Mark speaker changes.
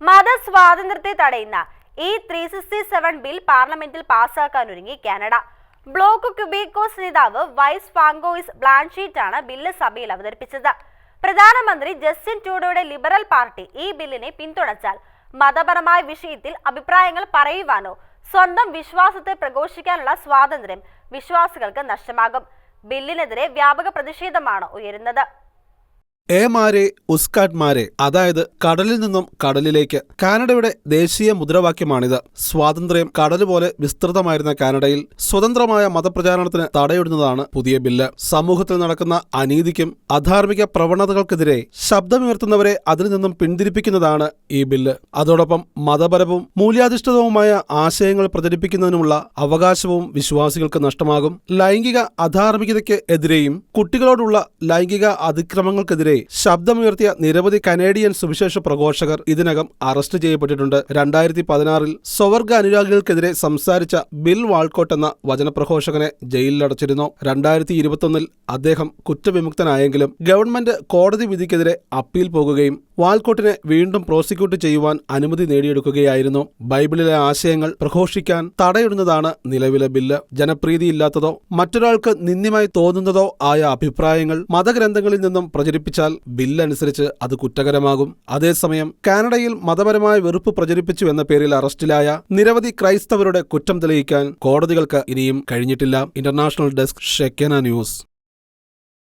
Speaker 1: മതസ്വാതന്ത്ര്യത്തെ തടയുന്ന E three sixty seven bill പാർലമെന്റിൽ പാസ്സാക്കാനൊരുങ്ങി കാനഡ. ബ്ലോക്ക് ക്യുബീക്കോസ് നേതാവ് വൈസ് ഫാങ്കോയിസ് ബ്ലാൻഷീറ്റാണ് ബില്ല് സഭയിൽ അവതരിപ്പിച്ചത്. പ്രധാനമന്ത്രി ജസ്റ്റിൻ ട്രൂഡോയുടെ ലിബറൽ പാർട്ടി ഈ ബില്ലിനെ പിന്തുണച്ചാൽ മതപരമായ വിഷയത്തിൽ അഭിപ്രായങ്ങൾ പറയുവാനോ സ്വന്തം വിശ്വാസത്തെ പ്രഘോഷിക്കാനുള്ള സ്വാതന്ത്ര്യം വിശ്വാസികൾക്ക് നഷ്ടമാകും. ബില്ലിനെതിരെ വ്യാപക പ്രതിഷേധമാണ് ഉയരുന്നത്.
Speaker 2: ഏമാരെ ഉസ്കാട്മാരെ അതായത് കടലിൽ നിന്നും കടലിലേക്ക്. കാനഡയുടെ ദേശീയ മുദ്രാവാക്യമാണിത്. സ്വാതന്ത്ര്യം കടൽ പോലെ വിസ്തൃതമായിരുന്ന കാനഡയിൽ സ്വതന്ത്രമായ മതപ്രചാരണത്തിന് തടയിടുന്നതാണ് പുതിയ ബില്ല്. സമൂഹത്തിൽ നടക്കുന്ന അനീതിക്കും അധാർമിക പ്രവണതകൾക്കെതിരെ ശബ്ദമുയർത്തുന്നവരെ അതിൽ നിന്നും പിന്തിരിപ്പിക്കുന്നതാണ് ഈ ബില്ല്. അതോടൊപ്പം മതപരവും മൂല്യാധിഷ്ഠിതവുമായ ആശയങ്ങൾ പ്രചരിപ്പിക്കുന്നതിനുമുള്ള അവകാശവും വിശ്വാസികൾക്ക് നഷ്ടമാകും. ലൈംഗിക അധാർമികതയ്ക്ക് എതിരെയും കുട്ടികളോടുള്ള ലൈംഗിക അതിക്രമങ്ങൾക്കെതിരെ ശബ്ദമുയർത്തിയ നിരവധി കനേഡിയൻ സുവിശേഷ പ്രഘോഷകർ ഇതിനകം അറസ്റ്റ് ചെയ്യപ്പെട്ടിട്ടുണ്ട്. രണ്ടായിരത്തി പതിനാറിൽ സ്വവർഗ അനുരാഗികൾക്കെതിരെ സംസാരിച്ച ബിൽ വാൾക്കോട്ട് എന്ന വചനപ്രഘോഷകനെ ജയിലിലടച്ചിരുന്നു. രണ്ടായിരത്തി ഇരുപത്തൊന്നിൽ അദ്ദേഹം കുറ്റവിമുക്തനായെങ്കിലും ഗവൺമെന്റ് കോടതി വിധിക്കെതിരെ അപ്പീൽ പോകുകയും വാൾക്കോട്ടിനെ വീണ്ടും പ്രോസിക്യൂട്ട് ചെയ്യുവാൻ അനുമതി നേടിയെടുക്കുകയായിരുന്നു. ബൈബിളിലെ ആശയങ്ങൾ പ്രഘോഷിക്കാൻ തടയിടുന്നതാണ് നിലവിലെ ബില്ല്. ജനപ്രീതിയില്ലാത്തതോ മറ്റൊരാൾക്ക് നിന്ദ്യമായി തോന്നുന്നതോ ആയ അഭിപ്രായങ്ങൾ മതഗ്രന്ഥങ്ങളിൽ നിന്നും പ്രചരിപ്പിച്ചാൽ ബില്ലനുസരിച്ച് അത് കുറ്റകരമാകും. അതേസമയം കാനഡയിൽ മതപരമായ വെറുപ്പ് പ്രചരിപ്പിച്ചു എന്ന പേരിൽ അറസ്റ്റിലായ നിരവധി ക്രൈസ്തവരുടെ കുറ്റം തെളിയിക്കാൻ കോടതികൾക്ക് ഇനിയും കഴിഞ്ഞിട്ടില്ല. International desk Shekinah news.